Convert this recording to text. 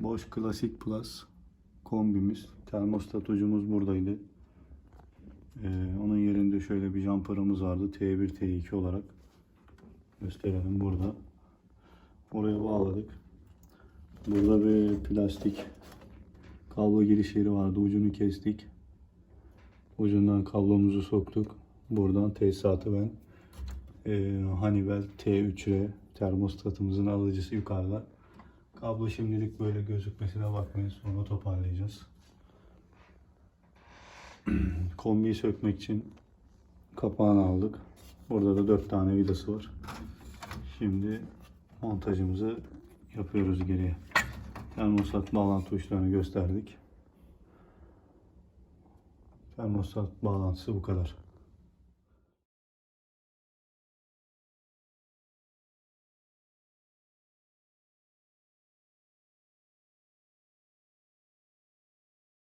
Boş Klasik Plus kombimiz. Termostat ucumuz buradaydı. Ee, onun yerinde şöyle bir jumper'ımız vardı. T1, T2 olarak. Gösterelim burada. Oraya bağladık. Burada bir plastik kablo giriş yeri vardı. Ucunu kestik. Ucundan kablomuzu soktuk. Buradan tesisatı ben e, Honeywell T3R termostatımızın alıcısı yukarıda. Kablo şimdilik böyle gözükmesine bakmayın. Sonra toparlayacağız. Kombiyi sökmek için kapağını aldık. Burada da 4 tane vidası var. Şimdi montajımızı yapıyoruz geriye. Termostat bağlantı uçlarını gösterdik. Termostat bağlantısı bu kadar.